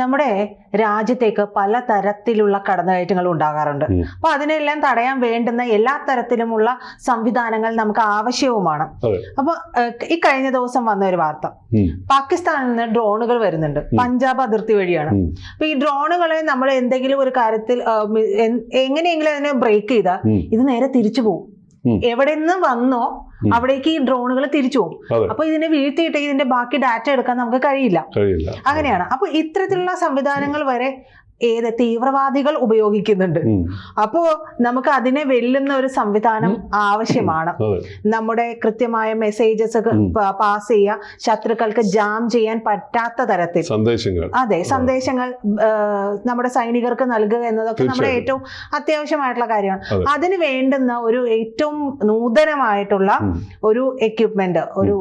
നമ്മുടെ രാജ്യത്തേക്ക് പല തരത്തിലുള്ള കടന്നുകയറ്റങ്ങൾ ഉണ്ടാകാറുണ്ട്. അപ്പൊ അതിനെല്ലാം തടയാൻ വേണ്ടുന്ന എല്ലാ തരത്തിലുമുള്ള സംവിധാനങ്ങൾ നമുക്ക് ആവശ്യവുമാണ്. അപ്പൊ ഈ കഴിഞ്ഞ ദിവസം വന്ന ഒരു വാർത്ത. പാകിസ്ഥാനിൽ നിന്ന് ഡ്രോണുകൾ വരുന്നുണ്ട്. പഞ്ചാബ് അതിർത്തി വഴിയാണ്. അപ്പൊ ഈ ഡ്രോണുകളെ നമ്മൾ എന്തെങ്കിലും ഒരു കാര്യത്തിൽ എങ്ങനെയെങ്കിലും അതിനെ ബ്രേക്ക് ചെയ്താൽ ഇത് നേരെ തിരിച്ചു പോകും. എവിടെ നിന്ന് വന്നോ. അവിടേക്ക് ഈ ഡ്രോണുകൾ തിരിച്ചു പോകും. അപ്പൊ ഇതിനെ വീഴ്ത്തിയിട്ട് ഇതിന്റെ ബാക്കി ഡാറ്റ എടുക്കാൻ നമുക്ക് കഴിയില്ല. അങ്ങനെയാണ്. അപ്പൊ ഇത്തരത്തിലുള്ള സംവിധാനങ്ങൾ വരെ ഏത് തീവ്രവാദികൾ ഉപയോഗിക്കുന്നുണ്ട്. അപ്പോ നമുക്ക് അതിനെ വെല്ലുന്ന ഒരു സംവിധാനം ആവശ്യമാണ്. നമ്മുടെ കൃത്യമായ മെസ്സേജസ് പാസ് ചെയ്യുക ശത്രുക്കൾക്ക് ജാം ചെയ്യാൻ പറ്റാത്ത തരത്തിൽ. സന്ദേശങ്ങൾ. അതെ സന്ദേശങ്ങൾ നമ്മുടെ സൈനികർക്ക് നൽകുക എന്നതൊക്കെ നമ്മുടെ ഏറ്റവും അത്യാവശ്യമായിട്ടുള്ള കാര്യമാണ്. അതെ. അതിന് വേണ്ടുന്ന ഒരു ഏറ്റവും നൂതനമായിട്ടുള്ള ഒരു എക്യുപ്മെന്റ് ഒരു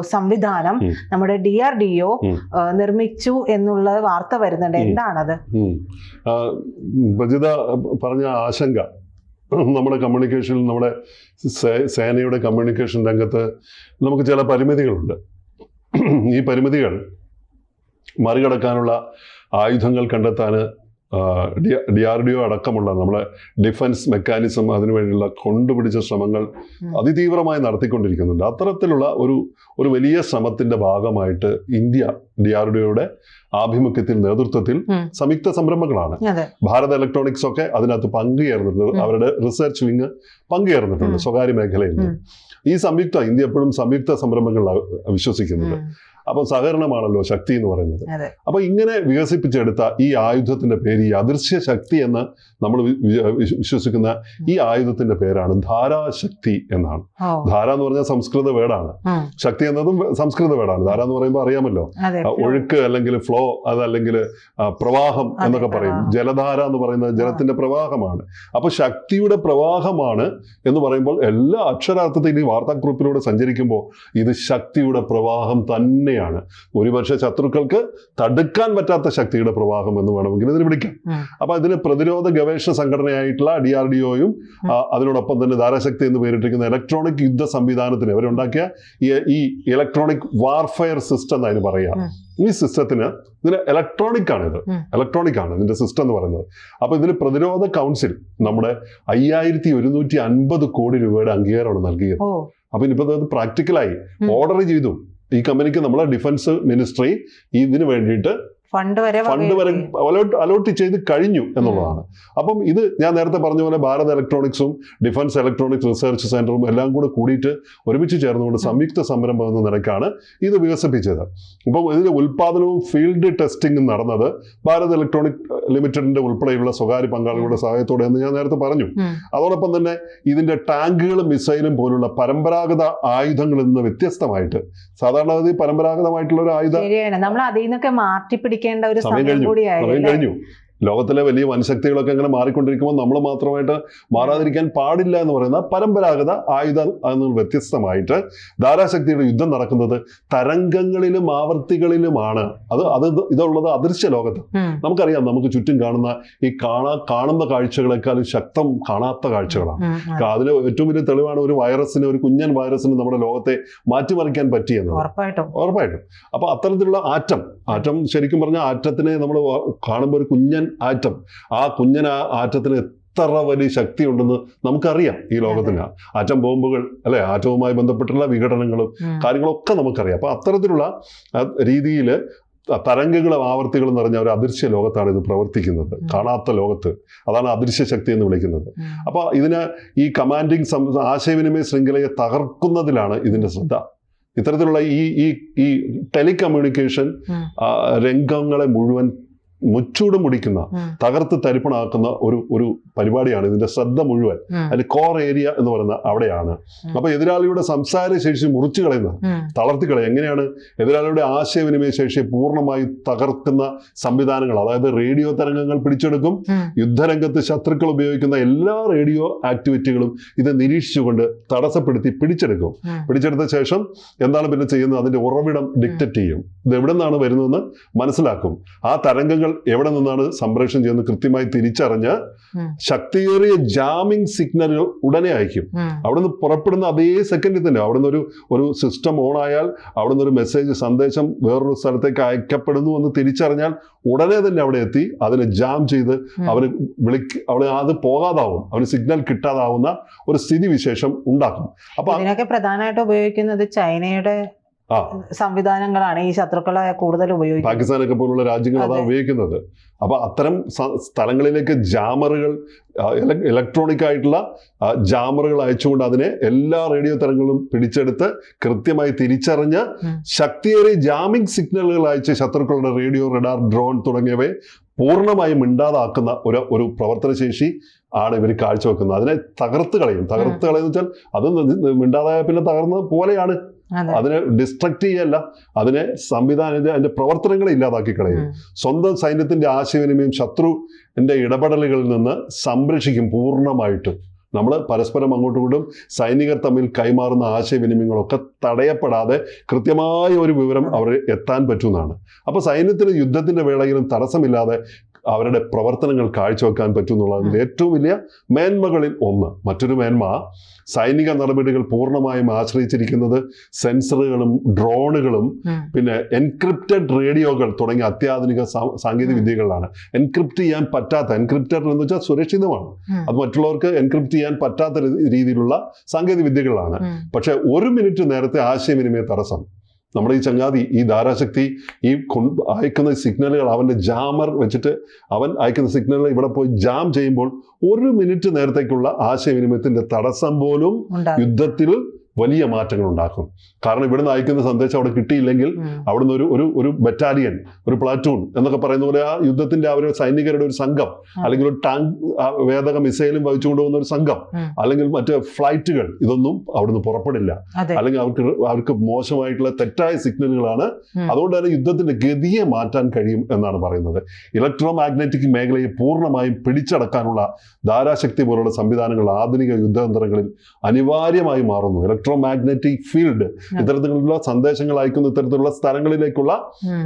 സംവിധാനം നമ്മുടെ ഡി ആർ ഡി ഒ നിർമ്മിച്ചു എന്നുള്ള വാർത്ത വരുന്നുണ്ട്. എന്താണത്? പ്രജിത പറഞ്ഞ ആശങ്ക. നമ്മുടെ കമ്മ്യൂണിക്കേഷനിൽ നമ്മുടെ സേനയുടെ കമ്മ്യൂണിക്കേഷൻ രംഗത്ത് നമുക്ക് ചില പരിമിതികളുണ്ട്. ഈ പരിമിതികൾ മറികടക്കാനുള്ള ആയുധങ്ങൾ കണ്ടെത്താൻ ഡി ആർ ഡി ഒ അടക്കമുള്ള നമ്മളെ ഡിഫൻസ് മെക്കാനിസം അതിനുവേണ്ടിയുള്ള കൊണ്ടുപിടിച്ച ശ്രമങ്ങൾ അതിതീവ്രമായി നടത്തിക്കൊണ്ടിരിക്കുന്നുണ്ട്. അത്തരത്തിലുള്ള ഒരു ഒരു വലിയ ശ്രമത്തിന്റെ ഭാഗമായിട്ട് ഇന്ത്യ ഡി ആർ ഡി ഒയുടെ ആഭിമുഖ്യത്തിൽ നേതൃത്വത്തിൽ സംയുക്ത സംരംഭങ്ങളാണ്. ഭാരത് ഇലക്ട്രോണിക്സ് ഒക്കെ അതിനകത്ത് പങ്കുചേർന്നിട്ടുണ്ട് അവരുടെ റിസർച്ച് വിങ് പങ്കുചേർന്നിട്ടുണ്ട് സ്വകാര്യ മേഖലയിൽ. നിന്ന്. ഈ സംയുക്ത ഇന്ത്യ എപ്പോഴും സംയുക്ത സംരംഭങ്ങളിലാണ് വിശ്വസിക്കുന്നത് ഉം. അപ്പോൾ സഹകരണമാണല്ലോ ശക്തി എന്ന് പറയുന്നത്. അപ്പൊ ഇങ്ങനെ വികസിപ്പിച്ചെടുത്ത ഈ ആയുധത്തിന്റെ പേര് ഈ അദൃശ്യ ശക്തി എന്ന് നമ്മൾ വിശ്വസിക്കുന്ന ഈ ആയുധത്തിന്റെ പേരാണ് ധാരാശക്തി എന്നാണ്. ധാര എന്ന് പറഞ്ഞാൽ സംസ്കൃത വേടാണ്. ശക്തി എന്നതും സംസ്കൃത വേടാണ്. ധാര എന്ന് പറയുമ്പോൾ അറിയാമല്ലോ. ഒഴുക്ക് അല്ലെങ്കിൽ ഫ്ലോ അതല്ലെങ്കിൽ പ്രവാഹം എന്നൊക്കെ പറയും. ജലധാര എന്ന് പറയുന്നത് ജലത്തിന്റെ പ്രവാഹമാണ്. അപ്പൊ ശക്തിയുടെ പ്രവാഹമാണ് എന്ന് പറയുമ്പോൾ എല്ലാ അക്ഷരാർത്ഥത്തിൽ ഈ വാർത്താക്കുറിപ്പിലൂടെ സഞ്ചരിക്കുമ്പോൾ ഇത് ശക്തിയുടെ പ്രവാഹം തന്നെയാണ്. ഒരുപക്ഷെ ശത്രുക്കൾക്ക് തടുക്കാൻ പറ്റാത്ത ശക്തിയുടെ പ്രവാഹം എന്ന് വേണമെങ്കിൽ ഇതിന് വിളിക്കാം. അപ്പൊ ഇതിന് പ്രതിരോധ ഗവേഷണ സംഘടനയായിട്ടുള്ള ഡി ആർ ഡി ഒയും അതിനോടൊപ്പം തന്നെ ധാരാശക്തി എന്ന് പേരിട്ടിരിക്കുന്ന ഇലക്ട്രോണിക് യുദ്ധ സംവിധാനത്തിന് അവരുണ്ടാക്കിയ ഈ- ഇലക്ട്രോണിക് വാർഫെയർ സിസ്റ്റം എന്നതിന് പറയുക. പറയാം ഈ സിസ്റ്റത്തിന് ഇതിന് ഇലക്ട്രോണിക് ആണ് ഇത് ഇലക്ട്രോണിക് ആണ് ഇതിന്റെ സിസ്റ്റം എന്ന് പറയുന്നത്. അപ്പൊ ഇതിന് പ്രതിരോധ കൗൺസിൽ നമ്മുടെ അയ്യായിരത്തി ഒരുന്നൂറ്റി അൻപത് കോടി രൂപയുടെ അംഗീകാരമാണ് നൽകിയത്. അപ്പൊ ഇനിയിപ്പോ അത് പ്രാക്ടിക്കലായി. ഓർഡർ ചെയ്തു. ഈ കമ്പനിക്ക് നമ്മളെ ഡിഫൻസ് മിനിസ്ട്രി ഇതിന് വേണ്ടിയിട്ട് ഫണ്ട് വരെ ഫണ്ട് വരെ അലോട്ട് അലോട്ട് ചെയ്ത് കഴിഞ്ഞു എന്നുള്ളതാണ്. അപ്പം ഇത് ഞാൻ നേരത്തെ പറഞ്ഞ പോലെ ഭാരത് ഇലക്ട്രോണിക്സും ഡിഫൻസ് ഇലക്ട്രോണിക്സ് റിസർച്ച് സെന്ററും എല്ലാം കൂടെ കൂടിയിട്ട് ഒരുമിച്ച് ചേർന്നുകൊണ്ട് സംയുക്ത സംരംഭം എന്ന നിലയ്ക്കാണ് ഇത് വികസിപ്പിച്ചത്. ഇപ്പം ഇതിന്റെ ഉൽപാദനവും ഫീൽഡ് ടെസ്റ്റിംഗും നടന്നത് ഭാരത് ഇലക്ട്രോണിക് ലിമിറ്റഡിന്റെ ഉൾപ്പെടെയുള്ള സ്വകാര്യ പങ്കാളികളുടെ സഹായത്തോടെ എന്ന് ഞാൻ നേരത്തെ പറഞ്ഞു. അതോടൊപ്പം തന്നെ ഇതിന്റെ ടാങ്കുകളും മിസൈലും പോലുള്ള പരമ്പരാഗത ആയുധങ്ങളിൽ നിന്ന് വ്യത്യസ്തമായിട്ട് സാധാരണഗതി പരമ്പരാഗതമായിട്ടുള്ള ഒരു ആയുധം നമ്മൾ അതിൽ നിന്നൊക്കെ മാറ്റി പിടിക്കേണ്ട ഒരു സമയം സമയം ലോകത്തിലെ വലിയ വനശക്തികളൊക്കെ ഇങ്ങനെ മാറിക്കൊണ്ടിരിക്കുമ്പോൾ നമ്മൾ മാത്രമായിട്ട് മാറാതിരിക്കാൻ പാടില്ല എന്ന് പറയുന്ന പരമ്പരാഗത ആയുധ വ്യത്യസ്തമായിട്ട് ധാരാശക്തിയുടെ യുദ്ധം നടക്കുന്നത് തരംഗങ്ങളിലും ആവർത്തികളിലുമാണ്. അത് അത് ഇത് ഇതുള്ളത് അദൃശ്യ ലോകത്ത്. നമുക്കറിയാം നമുക്ക് ചുറ്റും കാണുന്ന ഈ കാണാ കാണുന്ന കാഴ്ചകളെക്കാളും ശക്തം കാണാത്ത കാഴ്ചകളാണ്. അതിന് ഏറ്റവും വലിയ തെളിവാണ് ഒരു വൈറസിന് ഒരു കുഞ്ഞൻ വൈറസിന് നമ്മുടെ ലോകത്തെ മാറ്റിമറിക്കാൻ പറ്റിയെന്ന് ഉറപ്പായിട്ടും. അപ്പൊ അത്തരത്തിലുള്ള ആറ്റം ആറ്റം ശരിക്കും പറഞ്ഞാൽ ആറ്റത്തിനെ നമ്മൾ കാണുമ്പോൾ ഒരു കുഞ്ഞൻ ആറ്റം. ആ കുഞ്ഞന ആ ആറ്റത്തിന് എത്ര വലിയ ശക്തി ഉണ്ടെന്ന് നമുക്കറിയാം ഈ ലോകത്തിന്. ആറ്റം ബോംബുകൾ അല്ലെ? ആറ്റവുമായി ബന്ധപ്പെട്ടുള്ള വിഘടനങ്ങളും. കാര്യങ്ങളൊക്കെ നമുക്കറിയാം. അപ്പൊ അത്തരത്തിലുള്ള രീതിയിൽ തരംഗങ്ങളും ആവർത്തികളും നിറഞ്ഞ ഒരു അദൃശ്യ ലോകത്താണ് ഇത് പ്രവർത്തിക്കുന്നത്. കാണാത്ത ലോകത്ത്. അതാണ് അദൃശ്യ ശക്തി എന്ന് വിളിക്കുന്നത്. അപ്പോൾ ഇതിന് ഈ കമാൻഡിങ് സം ആശയവിനിമയ ശൃംഖലയെ തകർക്കുന്നതിലാണ് ഇതിന്റെ ശ്രദ്ധ. ഇത്തരത്തിലുള്ള ഈ ഈ ടെലികമ്മ്യൂണിക്കേഷൻ. രംഗങ്ങളെ മുഴുവൻ മുച്ചൂട് മുടിക്കുന്ന. തകർത്ത് തരിപ്പണാക്കുന്ന ഒരു ഒരു പരിപാടിയാണ് ഇതിന്റെ ശ്രദ്ധ മുഴുവൻ. അതിന്റെ കോർ ഏരിയ എന്ന് പറയുന്ന അവിടെയാണ്. അപ്പൊ എതിരാളിയുടെ സംസാര ശേഷി മുറിച്ചു കളയുന്ന ഉം. തളർത്തി കളയുക എങ്ങനെയാണ് എതിരാളിയുടെ ആശയവിനിമയ ശേഷിയെ പൂർണമായി തകർക്കുന്ന സംവിധാനങ്ങൾ അതായത് റേഡിയോ തരംഗങ്ങൾ പിടിച്ചെടുക്കും. യുദ്ധരംഗത്ത് ശത്രുക്കൾ ഉപയോഗിക്കുന്ന എല്ലാ റേഡിയോ ആക്ടിവിറ്റികളും ഇത് നിരീക്ഷിച്ചുകൊണ്ട് തടസ്സപ്പെടുത്തി പിടിച്ചെടുക്കും പിടിച്ചെടുത്ത ശേഷം എന്താണ് പിന്നെ ചെയ്യുന്നത് അതിന്റെ ഉറവിടം ഡിക്റ്ററ്റ് ചെയ്യും ഇത് എവിടെ നിന്നാണ് വരുന്നതെന്ന് മനസ്സിലാക്കും ആ തരംഗങ്ങളെ എവിടെ നിന്നാണ് സംപ്രേഷണം ചെയ്യുന്നത് കൃത്യമായി തിരിച്ചറിഞ്ഞ് ശക്തിയേറിയ ജാമിംഗ് സിഗ്നലുകൾ ഉടനെ അയക്കും. അവിടെ അവിടുന്ന് പുറപ്പെടുന്ന അതേ സെക്കൻഡിൽ തന്നെ അവിടുന്ന് ഒരു ഒരു സിസ്റ്റം ഓൺ ആയാൽ അവിടെ നിന്ന് ഒരു മെസ്സേജ് സന്ദേശം വേറൊരു സ്ഥലത്തേക്ക് അയക്കപ്പെടുന്നു എന്ന് തിരിച്ചറിഞ്ഞാൽ ഉടനെ തന്നെ അവിടെ എത്തി അതിനെ ജാം ചെയ്ത്. അവന് വിളി അവന് അത് പോകാതാവും. അവന് സിഗ്നൽ കിട്ടാതാവുന്ന ഒരു സ്ഥിതി വിശേഷം ഉണ്ടാക്കും. അപ്പൊ ഇതിനൊക്കെ പ്രധാനമായിട്ട് ഉപയോഗിക്കുന്നത് ചൈനയുടെ സംവിധാനങ്ങളാണ് ഈ ശത്രുക്കളെ കൂടുതൽ ഉപയോഗിക്കുന്നത് പാകിസ്ഥാനൊക്കെ പോലുള്ള രാജ്യങ്ങൾ അതാണ് അതെ. ഉപയോഗിക്കുന്നത് അപ്പൊ അത്തരം സ്ഥലങ്ങളിലേക്ക് ജാമറുകൾ ഇലക്ട്രോണിക് ആയിട്ടുള്ള ജാമറുകൾ അയച്ചുകൊണ്ട് അതിനെ എല്ലാ റേഡിയോ തരങ്ങളും പിടിച്ചെടുത്ത് കൃത്യമായി തിരിച്ചറിഞ്ഞ്. ശക്തിയേറിയ ജാമിംഗ് സിഗ്നലുകൾ അയച്ച് ശത്രുക്കളുടെ റേഡിയോ റഡാർ ഡ്രോൺ തുടങ്ങിയവയെ പൂർണമായും മിണ്ടാതാക്കുന്ന ഒരു ഒരു പ്രവർത്തനശേഷി ആണ് ഇവർ കാഴ്ചവെക്കുന്നത്. അതിനെ തകർത്ത് കളയും. തകർത്ത് കളയുന്ന വെച്ചാൽ അത് മിണ്ടാതായ പിന്നെ തകർന്ന പോലെയാണ്. അതിനെ ഡിസ്ട്രക്ട് ചെയ്യല്ല. അതിനെ സംവിധാനത്തിന്റെ അതിന്റെ പ്രവർത്തനങ്ങളെ ഇല്ലാതാക്കി കളയും. സ്വന്തം സൈന്യത്തിന്റെ ആശയവിനിമയം ശത്രുവിന്റെ ഇടപെടലുകളിൽ നിന്ന് സംരക്ഷിക്കും പൂർണമായിട്ടും. നമ്മൾ പരസ്പരം അങ്ങോട്ടും ഇങ്ങോട്ടും സൈനികർ തമ്മിൽ കൈമാറുന്ന ആശയവിനിമയങ്ങളൊക്കെ തടയപ്പെടാതെ കൃത്യമായ ഒരു വിവരം അവർ എത്താൻ പറ്റുന്നതാണ്. അപ്പോൾ സൈന്യത്തിന് യുദ്ധത്തിന്റെ വേളയിലും തടസ്സമില്ലാതെ അവരുടെ പ്രവർത്തനങ്ങൾ കാഴ്ചവെക്കാൻ പറ്റും എന്നുള്ളതിൽ ഏറ്റവും വലിയ മേന്മകളിൽ ഒന്ന്. മറ്റൊരു മേന്മ സൈനിക നടപടികൾ പൂർണമായും ആശ്രയിച്ചിരിക്കുന്നത് സെൻസറുകളും ഡ്രോണുകളും പിന്നെ എൻക്രിപ്റ്റഡ് റേഡിയോകൾ തുടങ്ങിയ അത്യാധുനിക സാങ്കേതിക വിദ്യകളിലാണ് എൻക്രിപ്റ്റ് ചെയ്യാൻ പറ്റാത്ത എൻക്രിപ്റ്റഡ് എന്ന് വെച്ചാൽ സുരക്ഷിതമാണ്. അത് മറ്റുള്ളവർക്ക് എൻക്രിപ്റ്റ് ചെയ്യാൻ പറ്റാത്ത രീതിയിലുള്ള സാങ്കേതിക വിദ്യകളാണ്. പക്ഷെ ഒരു മിനിറ്റ് നേരത്തെ ആശയവിനിമയ തടസ്സം. നമ്മുടെ ഈ ചങ്ങാതി ഈ ധാരാശക്തി ഈ കൊണ്ട് അയക്കുന്ന സിഗ്നലുകൾ അവന്റെ ജാമർ വെച്ചിട്ട് അവൻ അയക്കുന്ന സിഗ്നലുകൾ ഇവിടെ പോയി ജാം ചെയ്യുമ്പോൾ ഒരു മിനിറ്റ് നേരത്തേക്കുള്ള ആശയവിനിമയത്തിന്റെ തടസ്സം പോലും യുദ്ധത്തിൽ വലിയ മാറ്റങ്ങൾ ഉണ്ടാക്കും. കാരണം ഇവിടുന്ന് അയക്കുന്ന സന്ദേശം അവിടെ കിട്ടിയില്ലെങ്കിൽ. അവിടുന്ന് ഒരു ഒരു ഒരു ബറ്റാലിയൻ ഒരു പ്ലാറ്റൂൺ എന്നൊക്കെ പറയുന്ന പോലെ ആ യുദ്ധത്തിന്റെ ആ ഒരു സൈനികരുടെ ഒരു സംഘം അല്ലെങ്കിൽ ഒരു ടാങ്ക് വേദക മിസൈലും വഹിച്ചുകൊണ്ട് പോകുന്ന ഒരു സംഘം അല്ലെങ്കിൽ മറ്റ് ഫ്ലൈറ്റുകൾ ഇതൊന്നും അവിടുന്ന് പുറപ്പെടില്ല. അല്ലെങ്കിൽ അവർക്ക് അവർക്ക് മോശമായിട്ടുള്ള തെറ്റായ സിഗ്നലുകളാണ് അതുകൊണ്ട് തന്നെ യുദ്ധത്തിന്റെ ഗതിയെ മാറ്റാൻ കഴിയും എന്നാണ് പറയുന്നത്. ഇലക്ട്രോ മാഗ്നറ്റിക് മേഖലയെ പൂർണമായും പിടിച്ചടക്കാനുള്ള ധാരാശക്തി പോലുള്ള സംവിധാനങ്ങൾ ആധുനിക യുദ്ധതന്ത്രങ്ങളിൽ അനിവാര്യമായി മാറുന്നു. ഇലക്ട്രോ മാഗ്നറ്റിക് ഫീൽഡ് ഇത്തരത്തിലുള്ള സന്ദേശങ്ങൾ അയക്കുന്ന ഇത്തരത്തിലുള്ള സ്ഥലങ്ങളിലേക്കുള്ള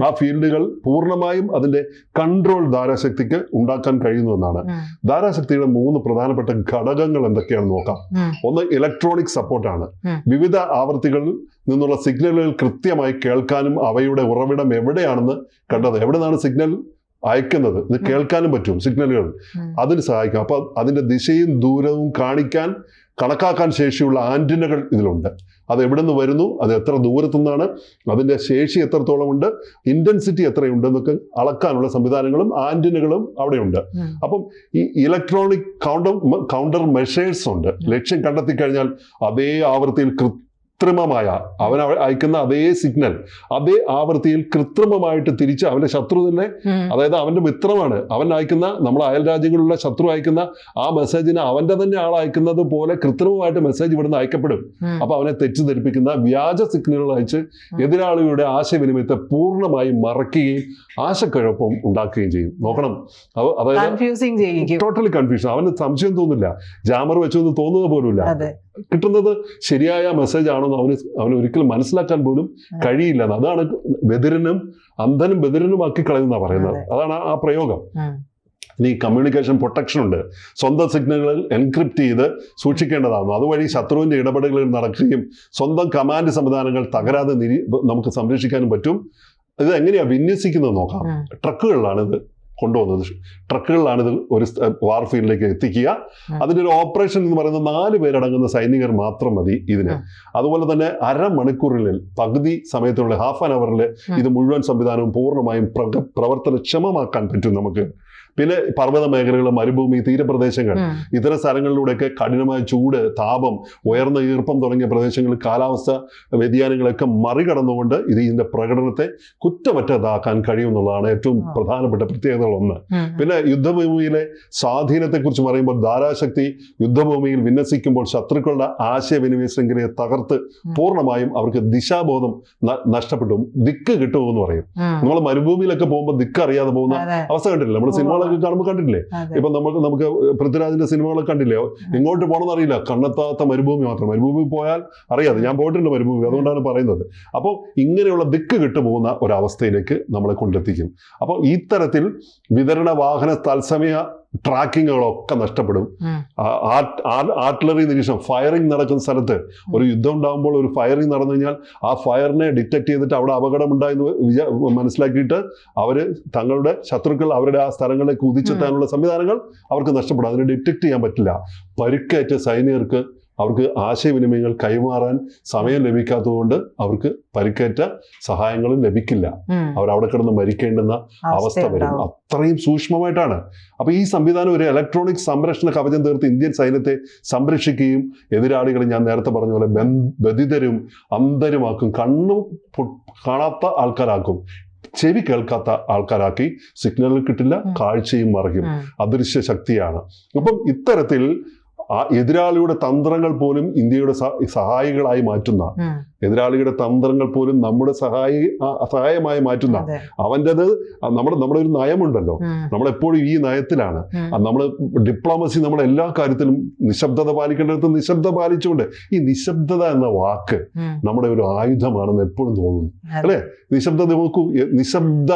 ആ ഫീൽഡുകൾ പൂർണമായും അതിന്റെ കൺട്രോൾ ധാരാശക്തിക്ക് ഉണ്ടാക്കാൻ കഴിയുന്നു എന്നാണ് ഉം. ധാരാശക്തിയുടെ മൂന്ന് പ്രധാനപ്പെട്ട ഘടകങ്ങൾ എന്തൊക്കെയാണെന്ന് നോക്കാം. ഒന്ന് ഇലക്ട്രോണിക് സപ്പോർട്ടാണ്. വിവിധ ആവർത്തികളിൽ നിന്നുള്ള സിഗ്നലുകൾ കൃത്യമായി കേൾക്കാനും അവയുടെ ഉറവിടം എവിടെയാണെന്ന് കണ്ടത്. എവിടെ നിന്നാണ് സിഗ്നൽ അയക്കുന്നത്? ഇത് കേൾക്കാനും പറ്റും സിഗ്നലുകൾ അതിന് സഹായിക്കും. അപ്പൊ അതിന്റെ ദിശയും ദൂരവും കാണിക്കാൻ കണക്കാക്കാൻ ശേഷിയുള്ള ആന്റിനകൾ ഇതിലുണ്ട്. അത് എവിടെ നിന്ന് വരുന്നു? അത് എത്ര ദൂരത്തു നിന്നാണ് അതിന്റെ ശേഷി എത്രത്തോളം ഉണ്ട്? ഇന്റൻസിറ്റി എത്രയുണ്ട് എന്നൊക്കെ അളക്കാനുള്ള സംവിധാനങ്ങളും ആന്റിനകളും അവിടെയുണ്ട്. അപ്പം ഈ ഇലക്ട്രോണിക് കൗണ്ടർ കൗണ്ടർ മെഷേഴ്സ് ഉണ്ട്. ലക്ഷ്യം കണ്ടെത്തി കഴിഞ്ഞാൽ അതേ ആവൃത്തിയിൽ കൃത്രിമമായ അവൻ അവ- അയക്കുന്ന അതേ സിഗ്നൽ അതേ ആവൃത്തിയിൽ കൃത്രിമമായിട്ട് തിരിച്ച് അവന്റെ ശത്രു തന്നെ അതായത് അവന്റെ മിത്രമാണ്. അവൻ അയക്കുന്ന നമ്മുടെ അയൽ രാജ്യങ്ങളിലുള്ള ശത്രു അയക്കുന്ന ആ മെസ്സേജിനെ അവന്റെ തന്നെ ആൾ അയക്കുന്നത് പോലെ കൃത്രിമമായിട്ട് മെസ്സേജ് ഇവിടുന്ന് അയക്കപ്പെടും. അപ്പൊ അവനെ തെറ്റിദ്ധരിപ്പിക്കുന്ന വ്യാജ സിഗ്നലുകൾ അയച്ച് എതിരാളിയുടെ ആശയവിനിമയത്തെ പൂർണമായും മറക്കുകയും ആശക്കുഴപ്പം ഉണ്ടാക്കുകയും ചെയ്യും. നോക്കണം. അതായത് ടോട്ടലി കൺഫ്യൂഷൻ അവന് സംശയം തോന്നില്ല. ജാമർ വെച്ചു എന്ന് തോന്നുക പോലുമില്ല കിട്ടുന്നത് ശരിയായ മെസ്സേജ് ആണെന്ന് അവന് അവന് ഒരിക്കലും മനസ്സിലാക്കാൻ പോലും കഴിയില്ല. അതാണ് ബദിരനും അന്ധനും ബദിരനുമാക്കി കളയുന്ന പറയുന്നത്. അതാണ് ആ- പ്രയോഗം. ഇനി കമ്മ്യൂണിക്കേഷൻ പ്രൊട്ടക്ഷൻ ഉണ്ട്. സ്വന്തം സിഗ്നലുകൾ എൻക്രിപ്റ്റ് ചെയ്ത് സൂക്ഷിക്കേണ്ടതാണ് അതുവഴി ശത്രുവിന്റെ ഇടപെടലുകൾ നടക്കുകയും സ്വന്തം കമാൻഡ് സംവിധാനങ്ങൾ തകരാതെ നിരീ നമുക്ക് സംരക്ഷിക്കാനും പറ്റും. ഇത് എങ്ങനെയാ വിന്യസിക്കുന്നത് നോക്കാം. ട്രക്കുകളിലാണ് ഇത് കൊണ്ടുവന്നത്. ട്രക്കുകളിലാണ് ഇത് ഒരു വാർഫീൽഡിലേക്ക് എത്തിക്കുക. അതിന്റെ ഒരു ഓപ്പറേഷൻ എന്ന് പറയുന്ന നാല് പേരടങ്ങുന്ന സൈനികർ മാത്രം മതി ഇതിന്. അതുപോലെ തന്നെ അരമണിക്കൂറിൽ പകുതി സമയത്തിനുള്ളിൽ ഹാഫ് ആൻ അവറിൽ ഇത് മുഴുവൻ സംവിധാനവും പൂർണമായും പ്രവർത്തനക്ഷമമാക്കാൻ പറ്റും നമുക്ക്. പിന്നെ പർവത മേഖലകൾ മരുഭൂമി തീരപ്രദേശങ്ങൾ. ഇത്തരം സ്ഥലങ്ങളിലൂടെയൊക്കെ കഠിനമായ ചൂട് താപം ഉയർന്ന ഈർപ്പം തുടങ്ങിയ പ്രദേശങ്ങളിൽ കാലാവസ്ഥ വ്യതിയാനങ്ങളൊക്കെ മറികടന്നുകൊണ്ട് ഇത് ഇതിന്റെ പ്രകടനത്തെ കുറ്റമറ്റതാക്കാൻ കഴിയുമെന്നുള്ളതാണ് ഏറ്റവും പ്രധാനപ്പെട്ട പ്രത്യേകതകൾ ഒന്ന് പിന്നെ യുദ്ധഭൂമിയിലെ സ്വാധീനത്തെക്കുറിച്ച് പറയുമ്പോൾ ധാരാശക്തി യുദ്ധഭൂമിയിൽ വിന്യസിക്കുമ്പോൾ ശത്രുക്കളുടെ ആശയവിനിമയ ശൃംഖലയെ തകർത്ത് പൂർണമായും അവർക്ക് ദിശാബോധം നഷ്ടപ്പെട്ടു ദിക്ക് കിട്ടുമെന്ന് പറയും. നമ്മൾ മരുഭൂമിയിലൊക്കെ പോകുമ്പോൾ ദിക്ക് അറിയാതെ പോകുന്ന അവസ്ഥ കണ്ടിട്ടില്ല? നമ്മൾ ഉവ്വ്. സിനിമകളൊക്കെ കാണുമ്പോൾ കണ്ടിട്ടില്ലേ. ഇപ്പൊ നമുക്ക് നമുക്ക് പൃഥ്വിരാജിന്റെ സിനിമകളൊക്കെ കണ്ടില്ലേ? എങ്ങോട്ട് പോകണമെന്ന് അറിയില്ല. കണ്ണെത്താത്ത മരുഭൂമി മാത്രം. മരുഭൂമി പോയാൽ അറിയാതെ. ഞാൻ പോയിട്ടുണ്ട് മരുഭൂമി. അതുകൊണ്ടാണ് പറയുന്നത്. അപ്പോൾ ഇങ്ങനെയുള്ള ദിക്ക് കിട്ടുപോകുന്ന ഒരവസ്ഥയിലേക്ക് നമ്മളെ കൊണ്ടെത്തിക്കും. അപ്പോൾ ഇത്തരത്തിൽ വിതരണ വാഹന തത്സമയ ട്രാക്കിങ്ങുകളൊക്കെ നഷ്ടപ്പെടും. ആർട്ടിലറി നിരീക്ഷണം ഫയറിംഗ് നടക്കുന്ന സ്ഥലത്ത് ഒരു യുദ്ധം ഉണ്ടാകുമ്പോൾ ഒരു ഫയറിംഗ് നടന്നു കഴിഞ്ഞാൽ ആ ഫയറിനെ ഡിറ്റക്ട് ചെയ്തിട്ട് അവിടെ അപകടം ഉണ്ടായെന്ന് വിചാ- മനസ്സിലാക്കിയിട്ട് അവർ തങ്ങളുടെ ശത്രുക്കൾ അവരുടെ ആ സ്ഥലങ്ങളിലേക്ക് ഉദിച്ചെത്താനുള്ള സംവിധാനങ്ങൾ അവർക്ക് നഷ്ടപ്പെടും. അതിനെ ഡിറ്റക്ട് ചെയ്യാൻ പറ്റില്ല. പരുക്കേറ്റ സൈനികർക്ക് അവർക്ക് ആശയവിനിമയങ്ങൾ കൈമാറാൻ സമയം ലഭിക്കാത്തതുകൊണ്ട് അവർക്ക് പരിക്കേറ്റ സഹായങ്ങളും ലഭിക്കില്ല. അവർ അവിടെ കിടന്ന് മരിക്കേണ്ടുന്ന അവസ്ഥ വരും. അത്രയും സൂക്ഷ്മമായിട്ടാണ്. അപ്പൊ ഈ സംവിധാനം ഒരു ഇലക്ട്രോണിക് സംരക്ഷണ കവചം തീർത്ത് ഇന്ത്യൻ സൈന്യത്തെ സംരക്ഷിക്കുകയും എതിരാളികളെ ഞാൻ നേരത്തെ പറഞ്ഞ പോലെ ബന്ധിതരും ബധിതരും അന്ധരുമാക്കും കണ്ണു കാണാത്ത ആൾക്കാരാക്കും ചെവി കേൾക്കാത്ത ആൾക്കാരാക്കി സിഗ്നൽ കിട്ടില്ല. കാഴ്ചയും മറയ്ക്കും അദൃശ്യ ശക്തിയാണ്. അപ്പം ഇത്തരത്തിൽ ആ എതിരാളിയുടെ തന്ത്രങ്ങൾ പോലും ഇന്ത്യയുടെ സഹായികളായി മാറ്റുന്ന. എതിരാളിയുടെ തന്ത്രങ്ങൾ പോലും നമ്മുടെ സഹായി സഹായമായി മാറ്റുന്ന. അവന്റെത് നമ്മുടെ നമ്മുടെ ഒരു നയമുണ്ടല്ലോ. നമ്മളെപ്പോഴും ഈ നയത്തിലാണ് നമ്മൾ ഡിപ്ലോമസി നമ്മൾ എല്ലാ കാര്യത്തിലും നിശബ്ദത പാലിക്കേണ്ടടുത്ത് നിശബ്ദ പാലിച്ചുകൊണ്ട് ഈ നിശബ്ദത എന്ന വാക്ക് നമ്മുടെ ഒരു ആയുധമാണെന്ന് എപ്പോഴും തോന്നുന്നു. അല്ലേ നിശബ്ദത നോക്കൂ നിശബ്ദ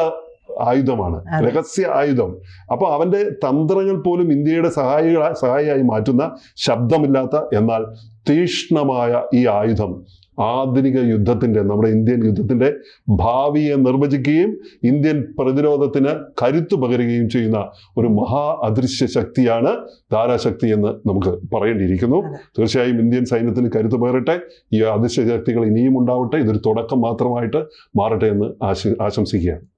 ആയുധമാണ്. രഹസ്യ ആയുധം. അപ്പൊ അവന്റെ തന്ത്രങ്ങൾ പോലും ഇന്ത്യയുടെ സഹായികള സഹായിയായി മാറ്റുന്ന ശബ്ദമില്ലാത്ത എന്നാൽ തീക്ഷ്ണമായ ഈ ആയുധം ആധുനിക യുദ്ധത്തിന്റെ നമ്മുടെ ഇന്ത്യൻ യുദ്ധത്തിന്റെ ഭാവിയെ നിർവചിക്കുകയും ഇന്ത്യൻ പ്രതിരോധത്തിന് കരുത്തു പകരുകയും ചെയ്യുന്ന ഒരു മഹാ അദൃശ്യ ശക്തിയാണ് ധാരാശക്തി എന്ന് നമുക്ക് പറയേണ്ടിയിരിക്കുന്നു. തീർച്ചയായും ഇന്ത്യൻ സൈന്യത്തിന് കരുത്തു പകരട്ടെ. ഈ അദൃശ്യ ശക്തികൾ ഇനിയും ഉണ്ടാവട്ടെ. ഇതൊരു തുടക്കം മാത്രമായിട്ട് മാറട്ടെ എന്ന് ആശ ആശംസിക്കുകയാണ്.